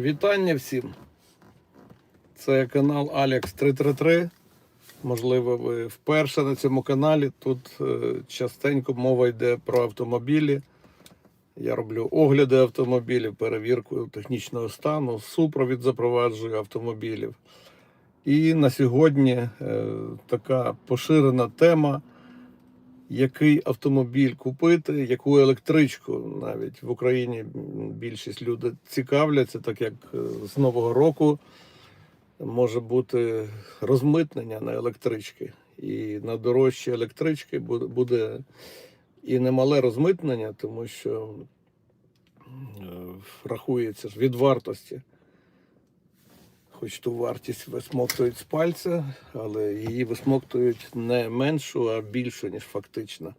Вітання всім. Це канал Alex 333. Можливо, ви вперше на цьому каналі. Тут е, частенько мова йде про автомобілі. Я роблю огляди автомобілів, перевірку технічного стану, супровід запроваджую автомобілів. І на сьогодні е, така поширена тема, який автомобіль купити, яку електричку навіть в Україні більшість людей цікавляться, так як е, з Нового року може бути розмитнення на електрички. І на дорожчі електрички буде- і немале розмитнення, тому що е, рахується ж від вартості. Хоч ту вартість висмоктують з пальця, але її висмоктують не меншу, а більшу, ніж фактично.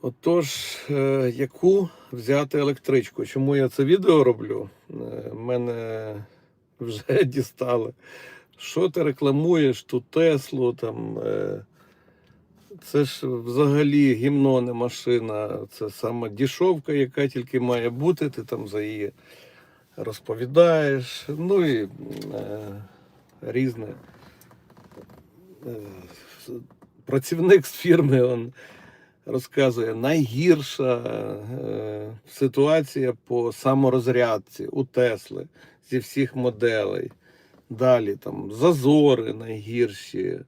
Отож, е, яку взяти електричку? Чому я це відео роблю? Е, Мене вже дістали. Що ти рекламуєш ту Теслу? Там, е, це ж взагалі гімно не машина, це сама дішовка, яка тільки має бути, ти там за її розповідаєш. Ну і е, різне. Е, працівник з фірми він розказує, найгірша е, ситуація по саморозрядці у Тесли зі всіх моделей. Далі там зазори найгірші,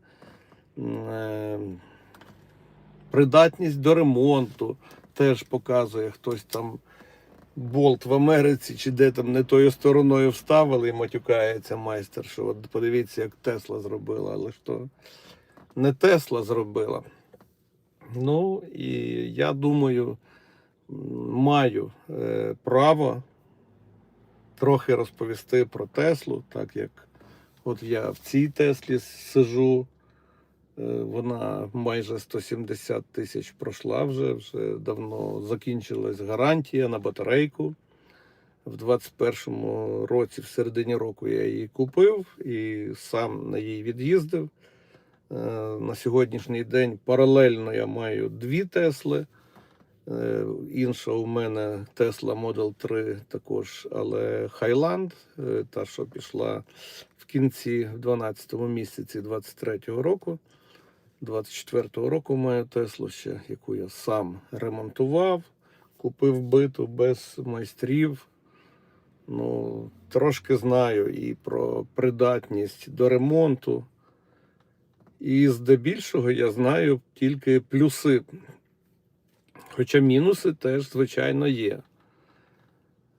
е, придатність до ремонту теж показує хтось там болт в Америці чи де там не тою стороною вставили і матюкається майстер, що от подивіться, як Тесла зробила, але то не Тесла зробила. Ну і я думаю, маю е, право трохи розповісти про Теслу, так як от я в цій Теслі сижу. Е, Вона майже 170 тисяч пройшла вже, вже давно закінчилась гарантія на батарейку. В 21-му році, в середині року, я її купив і сам на її від'їздив. Е, На сьогоднішній день паралельно я маю дві Тесли. Е, Інша у мене Tesla Model 3 також, але Highland, та, що пішла в кінці, в 12 місяці 23-го року. 24-го року маю Теслу ще, яку я сам ремонтував, купив биту без майстрів. Ну, трошки знаю і про придатність до ремонту. І здебільшого я знаю тільки плюси. Хоча мінуси теж, звичайно, є.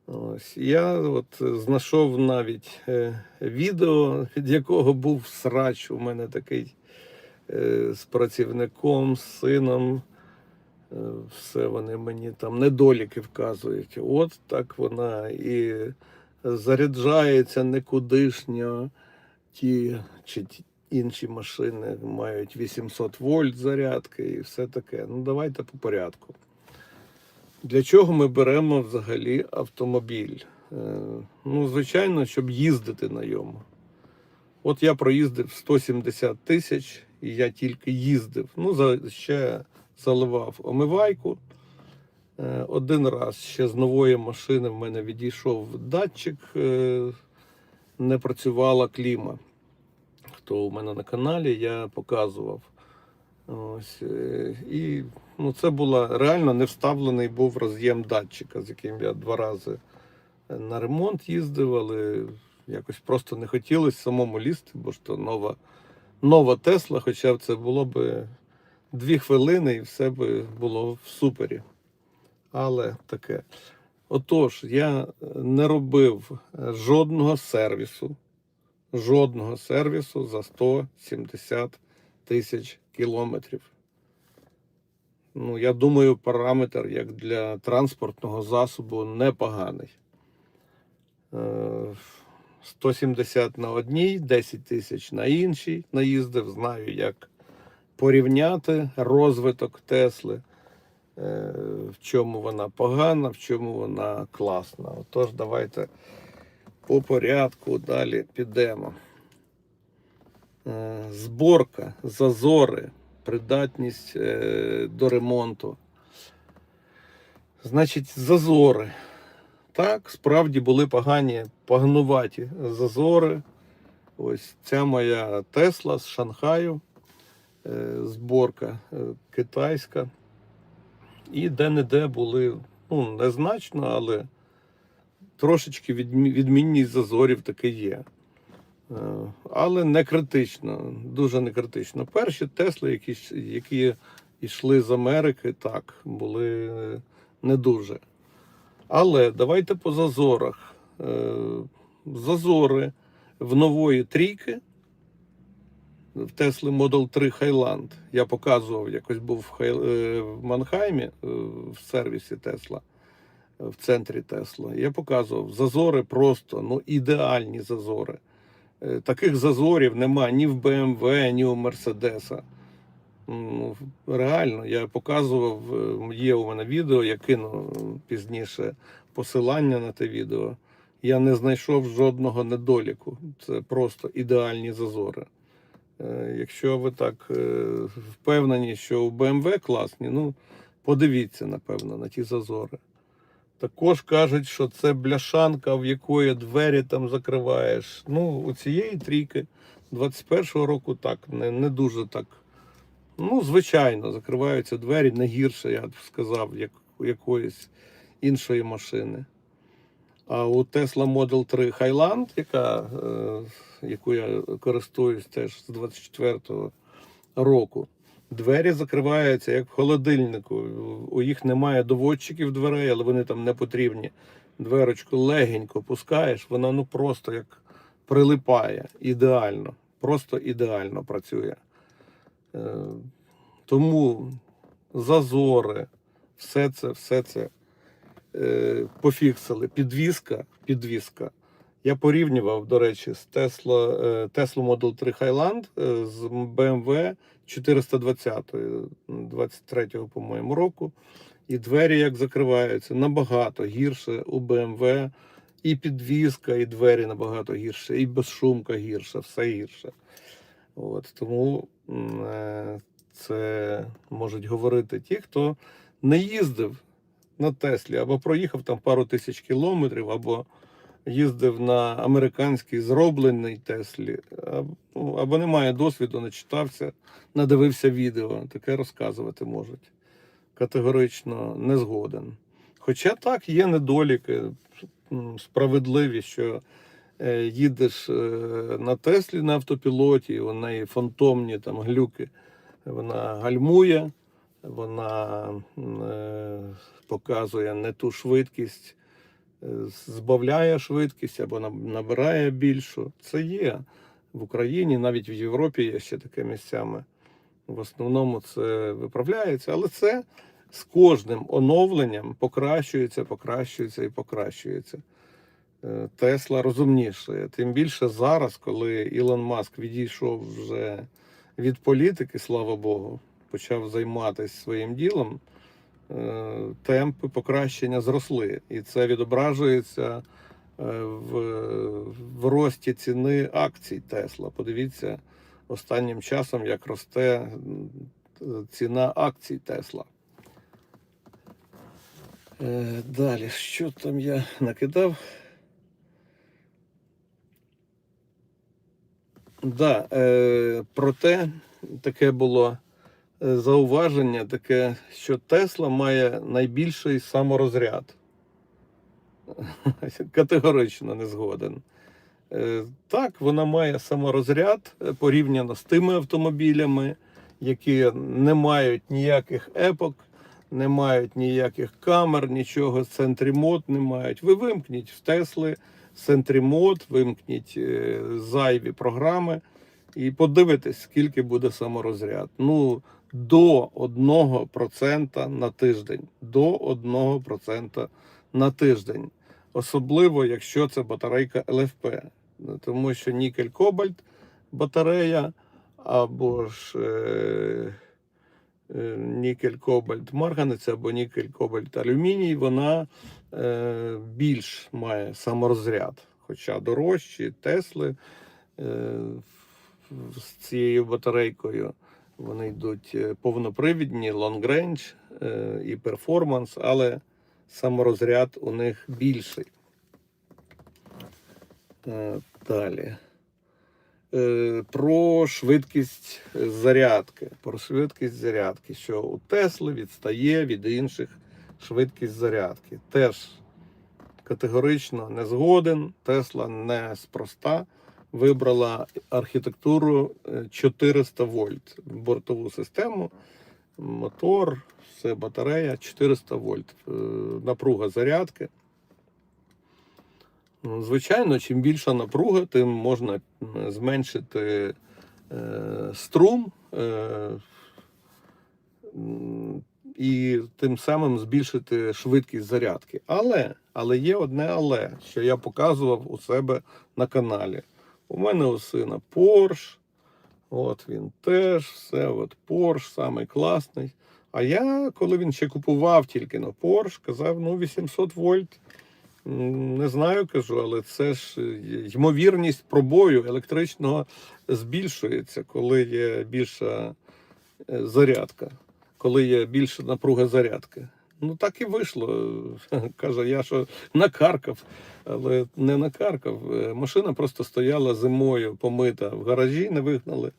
Ось я от знайшов навіть е, відео, від якого був срач у мене такий з працівником, з сином. Е, все вони мені там недоліки вказують. От так вона і заряджається никудишньо. Ті чи ті інші машини мають 800 вольт зарядки і все таке. Ну, давайте по порядку. Для чого ми беремо взагалі автомобіль? Е, Ну, звичайно, щоб їздити на ньому. От я проїздив 170 тисяч, і я тільки їздив. Ну, за, ще заливав омивайку. Е, Один раз ще з нової машини в мене відійшов датчик, е, не працювала кліма. Хто у мене на каналі, я показував. Ось, е, і ну, це була реально не вставлений був роз'єм датчика, з яким я два рази на ремонт їздив, але якось просто не хотілося самому лізти, бо ж то нова, нова Тесла, хоча б це було б дві хвилини і все би було в супері. Але таке. Отож, я не робив е, жодного сервісу, жодного сервісу за 170 тисяч кілометрів. Ну, я думаю, параметр як для транспортного засобу непоганий. Е, 170 на одній, 10 тисяч на іншій наїздив. Знаю, як порівняти розвиток Тесли, е, в чому вона погана, в чому вона класна. Отож, давайте по порядку далі підемо. Е, Зборка, зазори, придатність е, до ремонту. Значить, зазори. Так, справді були погані погнуваті зазори. Ось ця моя Тесла з Шанхаю, е, зборка е, китайська. І де-не-де були ну, незначно, але трошечки відмінність зазорів таки є. Е, Але не критично, дуже не критично. Перші Тесли, які, які йшли з Америки, так, були не дуже. Але давайте по зазорах. Е, Зазори в нової трійки в Тесли Model 3 Highland. Я показував, якось був в, Хай... е, в Манхаймі е, в сервісі Тесла, в центрі Тесла. Я показував зазори просто ну, ідеальні зазори. Таких зазорів нема ні в BMW, ні у Мерседеса. Ну, реально, я показував, е, є у мене відео, я кину пізніше посилання на те відео. Я не знайшов жодного недоліку. Це просто ідеальні зазори. Е, Якщо ви так е, впевнені, що у BMW класні, ну подивіться, напевно, на ті зазори. Також кажуть, що це бляшанка, в якої двері там закриваєш. Ну, у цієї трійки 21-го року так, не, не дуже так. Ну, звичайно, закриваються двері не гірше, я б сказав, як у якоїсь іншої машини. А у Tesla Model 3 Highland, яка, е, яку я користуюсь теж з 24-го року, двері закриваються як в холодильнику. У їх немає доводчиків дверей, але вони там не потрібні. Дверочку легенько пускаєш, вона ну просто як прилипає. Ідеально. Просто ідеально працює. Е, Тому зазори, все це, все це е, пофіксили. Підвізка, підвізка. Я порівнював, до речі, з Tesla, е, Tesla Model 3 Highland з BMW 420 23-го, по-моєму, року. І двері як закриваються набагато гірше у BMW. І підвізка, і двері набагато гірше, і безшумка гірша, все гірше. От, тому це можуть говорити ті, хто не їздив на Теслі, або проїхав там пару тисяч кілометрів, або їздив на американській зробленій Теслі, або, ну, або не має досвіду, не читався, надивився відео. Таке розказувати можуть. Категорично не згоден. Хоча так, є недоліки, справедливі, що е, їдеш е, на Теслі на автопілоті, у неї фантомні там глюки. Вона гальмує, вона е, показує не ту швидкість, е, збавляє швидкість або набирає більшу. Це є в Україні, навіть в Європі є ще таке місцями. В основному це виправляється, але це з кожним оновленням покращується, покращується і покращується. Е, Тесла розумніше. Тим більше зараз, коли Ілон Маск відійшов вже від політики, слава Богу, почав займатися своїм ділом, е, темпи покращення зросли. І це відображується е, в, в рості ціни акцій Тесла. Подивіться останнім часом, як росте ціна акцій Тесла. Далі, що там я накидав? Да, е, проте таке було е, зауваження, таке, що Тесла має найбільший саморозряд. Категорично не згоден. Е, так, вона має саморозряд е, порівняно з тими автомобілями, які не мають ніяких епок, не мають ніяких камер, нічого, центрімод не мають. Ви вимкніть в Тесли центрімод, вимкніть е, зайві програми і подивитесь, скільки буде саморозряд. Ну, до 1% на тиждень. До 1% на тиждень. Особливо, якщо це батарейка ЛФП. Тому що нікель кобальт батарея або ж е, е, нікель кобальт марганець або нікель кобальт алюміній, вона більш має саморозряд. Хоча дорожчі Тесли е, з цією батарейкою вони йдуть е, повнопривідні, long range е, і перформанс, але саморозряд у них більший. Е, Далі. Е, Про швидкість зарядки. Про швидкість зарядки, що у Тесли відстає від інших швидкість зарядки. Теж категорично не згоден. Тесла неспроста вибрала архітектуру е, 400 вольт. Бортову систему, мотор, все батарея 400 вольт. Е, Напруга зарядки. Ну, Звичайно, чим більша напруга, тим можна зменшити е, струм е, м, і тим самим збільшити швидкість зарядки. Але, але є одне але, що я показував у себе на каналі. У мене у сина Porsche, от він теж, все, от Porsche, самий класний. А я, коли він ще купував тільки на Porsche, казав, ну 800 вольт. Не знаю, кажу, але це ж е, ймовірність пробою електричного збільшується, коли є більша е, зарядка, коли є більша напруга зарядки. Ну так і вийшло. Каже, я що накаркав, але не накаркав. Е, Машина просто стояла зимою помита в гаражі, не вигнали.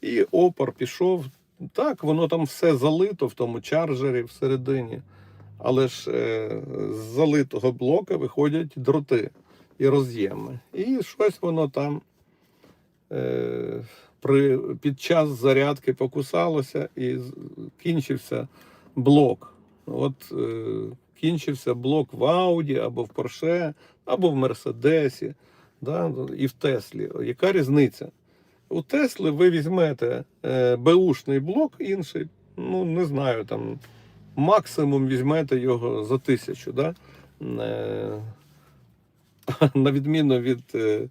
І опор пішов. Так, воно там все залито в тому чарджері всередині. Але ж е, з залитого блока виходять дроти і роз'єми. І щось воно там е, при, під час зарядки покусалося і кінчився блок. От е, кінчився блок в Ауді або в Порше, або в Мерседесі, да, і в Теслі. Яка різниця? У Тесли ви візьмете е, беушний блок інший, ну не знаю, там максимум візьмете його за тисячу. Да? Е, на відміну від е,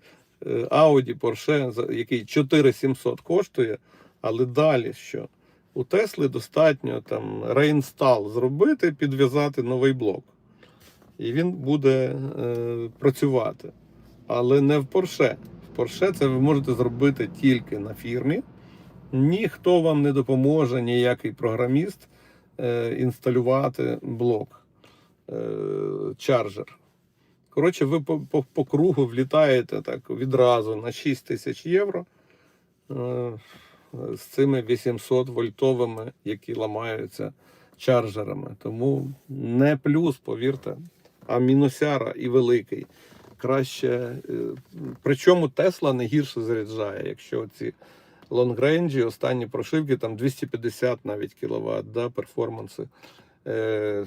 Audi, Porsche, який 4700 коштує, але далі що? У Тесли достатньо там реінстал зробити, підв'язати новий блок. І він буде е, працювати. Але не в Porsche. В Porsche це ви можете зробити тільки на фірмі. Ніхто вам не допоможе, ніякий програміст е, інсталювати блок, е, чарджер. Коротше, ви по, по, по кругу влітаєте так відразу на 6 тисяч євро е, з цими 800 вольтовими, які ламаються чарджерами. Тому не плюс, повірте, а мінусяра і великий. Краще. е, Причому Тесла не гірше заряджає, якщо ці лонгрейнджі, останні прошивки, там 250 навіть кВт, да, перформанси. Е,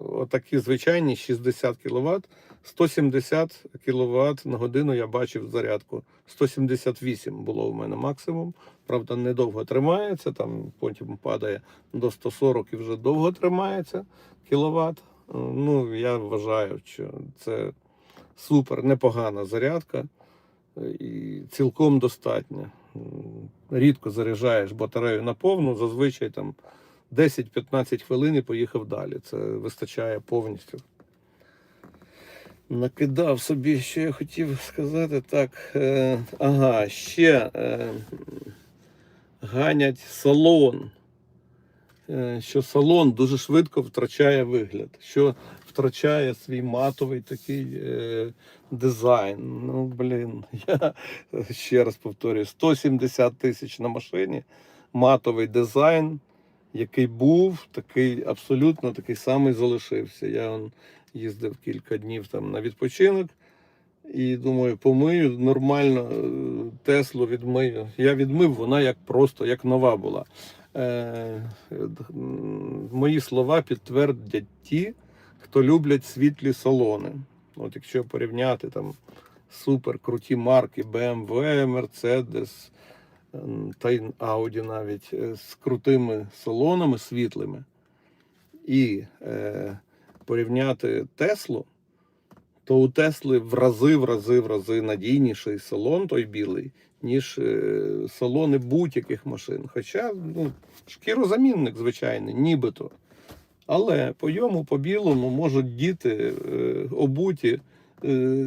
отакі звичайні 60 кВт, 170 кВт на годину я бачив зарядку. 178 було у мене максимум. Правда, недовго тримається, там потім падає до 140 і вже довго тримається кВт. Ну, я вважаю, що це супер непогана зарядка е, і цілком достатня. Рідко заряджаєш батарею на повну, зазвичай там 10-15 хвилин і поїхав далі. Це вистачає повністю. Накидав собі, що я хотів сказати. Так, е, ага, ще е, ганять салон. Е, що салон дуже швидко втрачає вигляд, що втрачає свій матовий такий е, дизайн. Ну, блін, я ще раз повторюю: 170 тисяч на машині, матовий дизайн, який був, такий абсолютно такий самий залишився. Я он, їздив кілька днів там на відпочинок. І думаю, помию нормально е, Теслу відмию. Я відмив, вона як просто як нова була. Е, мої слова підтвердять ті, хто люблять світлі салони. От якщо порівняти там супер круті марки BMW, Mercedes та Audi навіть е, з крутими салонами світлими, і е, порівняти Теслу, то у Тесли в рази, в рази, в рази надійніший салон, той білий, ніж е, салони будь-яких машин. Хоча ну, шкірозамінник, звичайний, нібито. Але по йому, по білому можуть діти е, обуті е,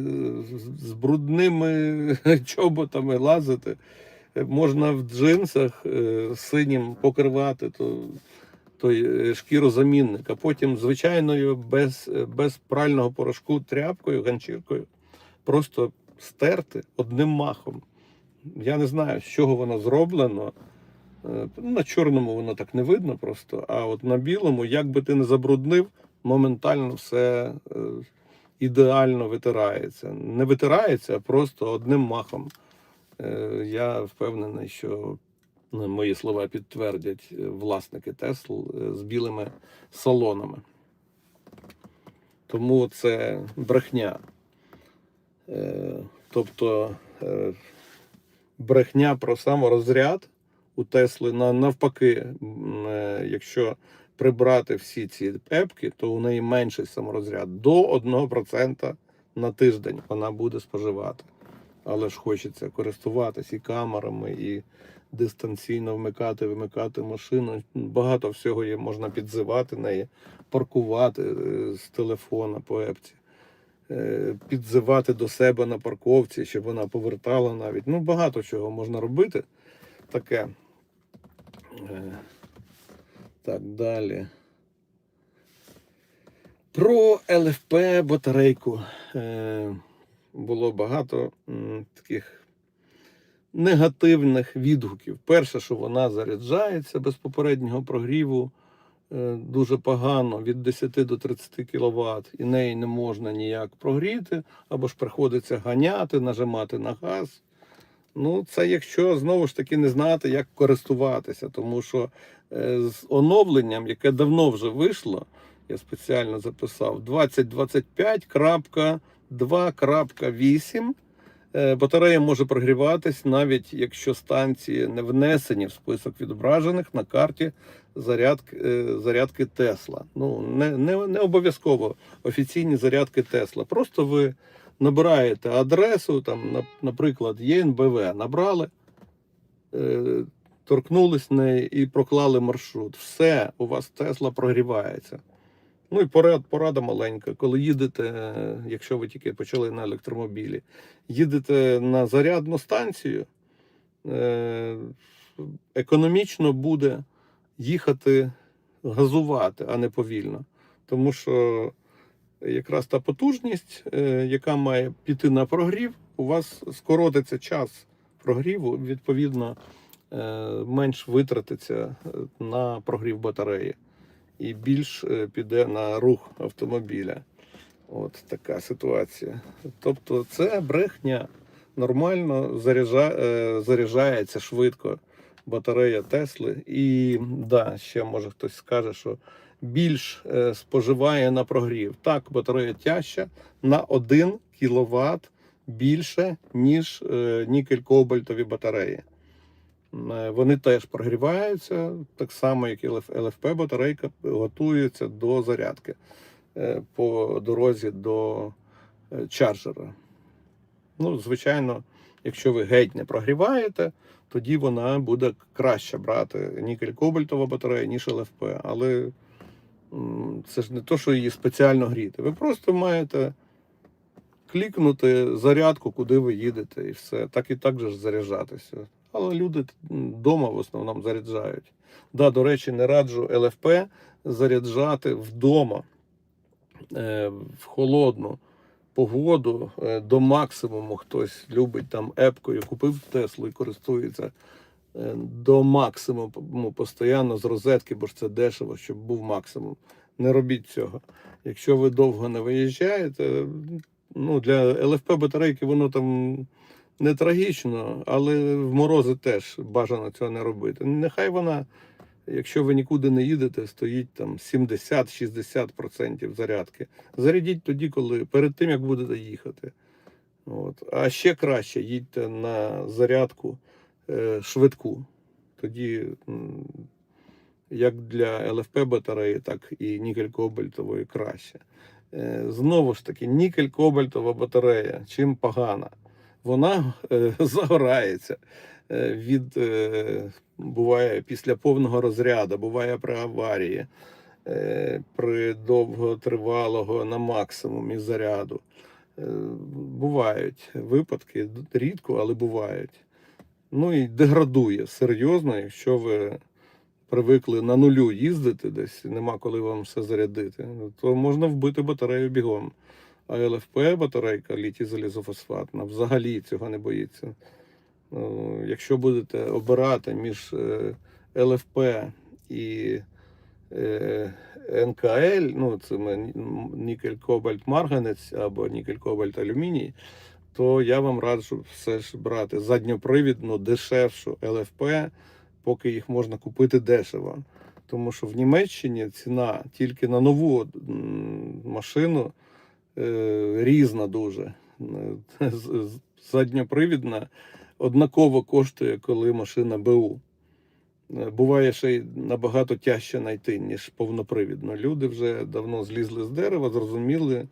з брудними чоботами лазити. Е, Можна в джинсах е, синім покривати, то той е, шкірозамінник, а потім звичайною без, без прального порошку тряпкою, ганчіркою просто стерти одним махом. Я не знаю, з чого воно зроблено. На чорному воно так не видно просто, а от на білому, як би ти не забруднив, моментально все ідеально витирається. Не витирається, а просто одним махом. Е, Я впевнений, що мої слова підтвердять е, власники Тесл е, з білими салонами. Тому це брехня. Тобто брехня про саморозряд у Тесли навпаки, якщо прибрати всі ці епки, то у неї менший саморозряд до 1% на тиждень вона буде споживати. Але ж хочеться користуватись і камерами, і дистанційно вмикати, вимикати машину. Багато всього є, можна підзивати неї, паркувати е, з телефона по епці, е, підзивати до себе на парковці, щоб вона повертала навіть. Ну, багато чого можна робити. Таке. Е, Так, далі. Про ЛФП батарейку було багато таких негативних відгуків. Перше, що вона заряджається без попереднього прогріву е, дуже погано від 10 до 30 кВт, і неї не можна ніяк прогріти, або ж приходиться ганяти, нажимати на газ. Ну, це якщо знову ж таки не знати, як користуватися, тому що е, з оновленням, яке давно вже вийшло, я спеціально записав 2025. 2.8 е, батарея може прогріватись, навіть якщо станції не внесені в список відображених на карті зарядки е, зарядки Тесла. Ну, не не, не обов'язково офіційні зарядки Тесла. Просто ви набираєте адресу, там, наприклад, ЄНБВ набрали. Е, торкнулись неї і проклали маршрут. Все, у вас Тесла прогрівається. Ну і порад, порада маленька. Коли їдете, якщо ви тільки почали на електромобілі, їдете на зарядну станцію, е, економічно буде їхати газувати, а не повільно. Тому що якраз та потужність, е, яка має піти на прогрів, у вас скоротиться час прогріву, відповідно, е, менш витратиться на прогрів батареї і більш е, піде на рух автомобіля. От така ситуація. Тобто, це брехня. Нормально заряджа, е, заряджається швидко батарея Тесли. І да, ще може хтось скаже, що більш е, споживає на прогрів. Так, батарея тяжча на 1 кВт більше, ніж нікель-кобальтові батареї. Е, Вони теж прогріваються, так само, як і ЛФП батарейка готується до зарядки е, по дорозі до е, чарджера. Ну, звичайно, якщо ви геть не прогріваєте, тоді вона буде краще брати нікель-кобальтова батарея, ніж ЛФП. Але це ж не то, що її спеціально гріти. Ви просто маєте клікнути зарядку, куди ви їдете, і все. Так і так же ж заряджатися. Але люди вдома в основному заряджають. Да, до речі, не раджу ЛФП заряджати вдома е, в холодну погоду е, до максимуму. Хтось любить там епкою, купив Теслу і користується е, до максимуму постійно з розетки, бо ж це дешево, щоб був максимум. Не робіть цього. Якщо ви довго не виїжджаєте, ну для ЛФП батарейки воно там не трагічно, але в морози теж бажано цього не робити. Нехай вона, якщо ви нікуди не їдете, стоїть там 70-60% зарядки. Зарядіть тоді, коли перед тим як будете їхати. От. А ще краще їдьте на зарядку е, швидку. Тоді, як для ЛФП батареї, так і нікель-кобальтової краще. Е, Знову ж таки, нікель-кобальтова батарея, чим погана? Вона е, загорається е, від е, буває після повного розряду, буває при аварії, при довготривалого на максимумі заряду. Бувають випадки, рідко, але бувають. Ну і деградує серйозно, якщо ви привикли на нулю їздити десь, нема коли вам все зарядити, то можна вбити батарею бігом. А ЛФП батарейка літій залізофосфатна взагалі цього не боїться. Ну, якщо будете обирати між е, ЛФП і е, НКЛ, ну це нікель, кобальт, марганець або нікель, кобальт, алюміній, то я вам раджу все ж брати задньопривідну, дешевшу ЛФП, поки їх можна купити дешево. Тому що в Німеччині ціна тільки на нову машину різна дуже. Е, Задньопривідна однаково коштує, коли машина БУ. Е, Буває ще й набагато тяжче знайти, ніж повнопривідно. Люди вже давно злізли з дерева, зрозуміли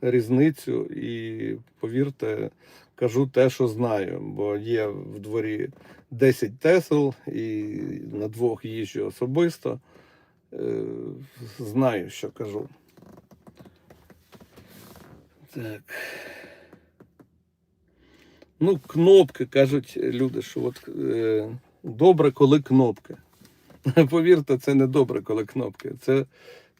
різницю і повірте, кажу те, що знаю, бо є в дворі 10 тесел і на двох їжджу особисто. Е, Знаю, що кажу. Так. Ну, кнопки кажуть люди, що от е, добре, коли кнопки. Повірте, це не добре, коли кнопки. Це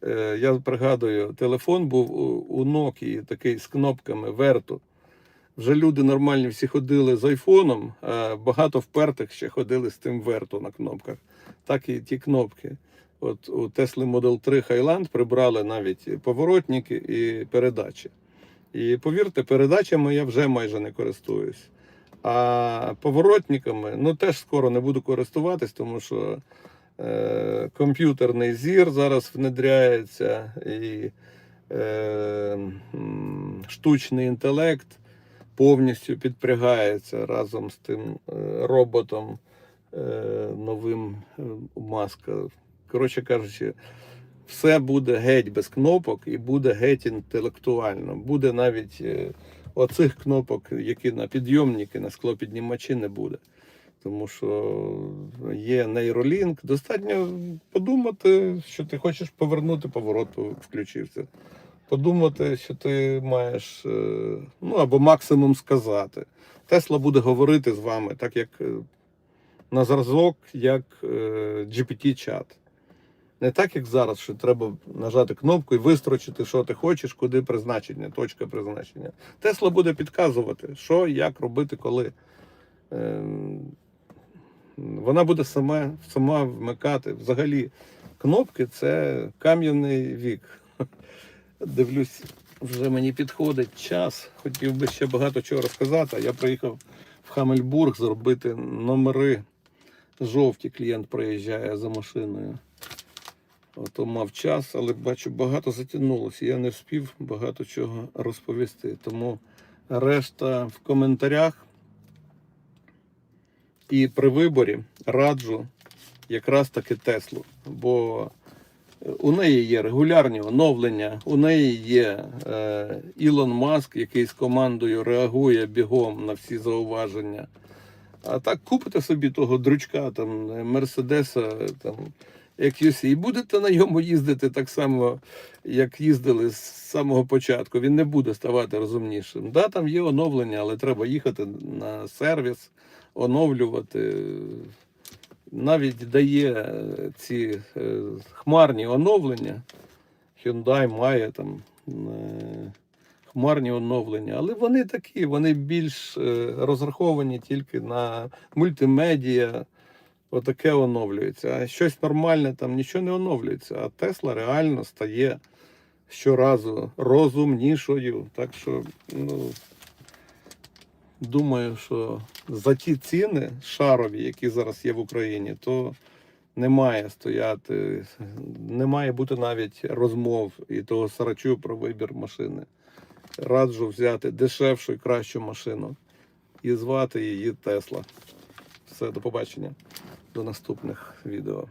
е, я пригадую, телефон був у, у Nokia такий з кнопками верту. Вже люди нормальні всі ходили з айфоном, а багато впертих ще ходили з тим верту на кнопках. Так і ті кнопки. От у Tesla Model 3 Highland прибрали навіть поворотники і передачі. І повірте, передачами я вже майже не користуюсь. А поворотниками ну теж скоро не буду користуватись, тому що е, комп'ютерний зір зараз внедряється, і е, штучний інтелект повністю підпрягається разом з тим е, роботом е, новим е, маска. Коротше кажучи, все буде геть без кнопок і буде геть інтелектуально. Буде навіть е, оцих кнопок, які на підйомники, на склопіднімачі не буде. Тому що є нейролінк. Достатньо подумати, що ти хочеш повернути поворот, включився. Подумати, що ти маєш, е, ну або максимум сказати. Тесла буде говорити з вами, так як е, на зразок, як е, GPT-чат. Не так, як зараз, що треба нажати кнопку і вистрочити, що ти хочеш, куди призначення, точка призначення. Тесла буде підказувати, що, як робити, коли. Ем, Вона буде сама, сама вмикати. Взагалі, кнопки це кам'яний вік. Дивлюсь, вже мені підходить час. Хотів би ще багато чого розказати. Я приїхав в Хамельбург зробити номери жовті. Клієнт приїжджає за машиною. Ото мав час, але бачу, багато затягнулося. Я не встиг багато чого розповісти. Тому решта в коментарях. І при виборі раджу якраз таки Теслу. Бо у неї є регулярні оновлення, у неї є е, Ілон Маск, який з командою реагує бігом на всі зауваження. А так купите собі того дрючка, там, Мерседеса, там, XUC, і будете на ньому їздити так само, як їздили з самого початку. Він не буде ставати розумнішим. Да, там є оновлення, але треба їхати на сервіс, оновлювати. Навіть дає е, ці е, хмарні оновлення. Hyundai має там е, хмарні оновлення, але вони такі, вони більш розраховані тільки на мультимедіа. Отаке оновлюється. А щось нормальне там нічого не оновлюється. А Тесла реально стає щоразу розумнішою. Так що, ну, думаю, що за ті ціни шарові, які зараз є в Україні, то не має стояти, не має бути навіть розмов і того сарачу про вибір машини. Раджу взяти дешевшу і кращу машину і звати її Тесла. Все, до побачення. До наступних відео.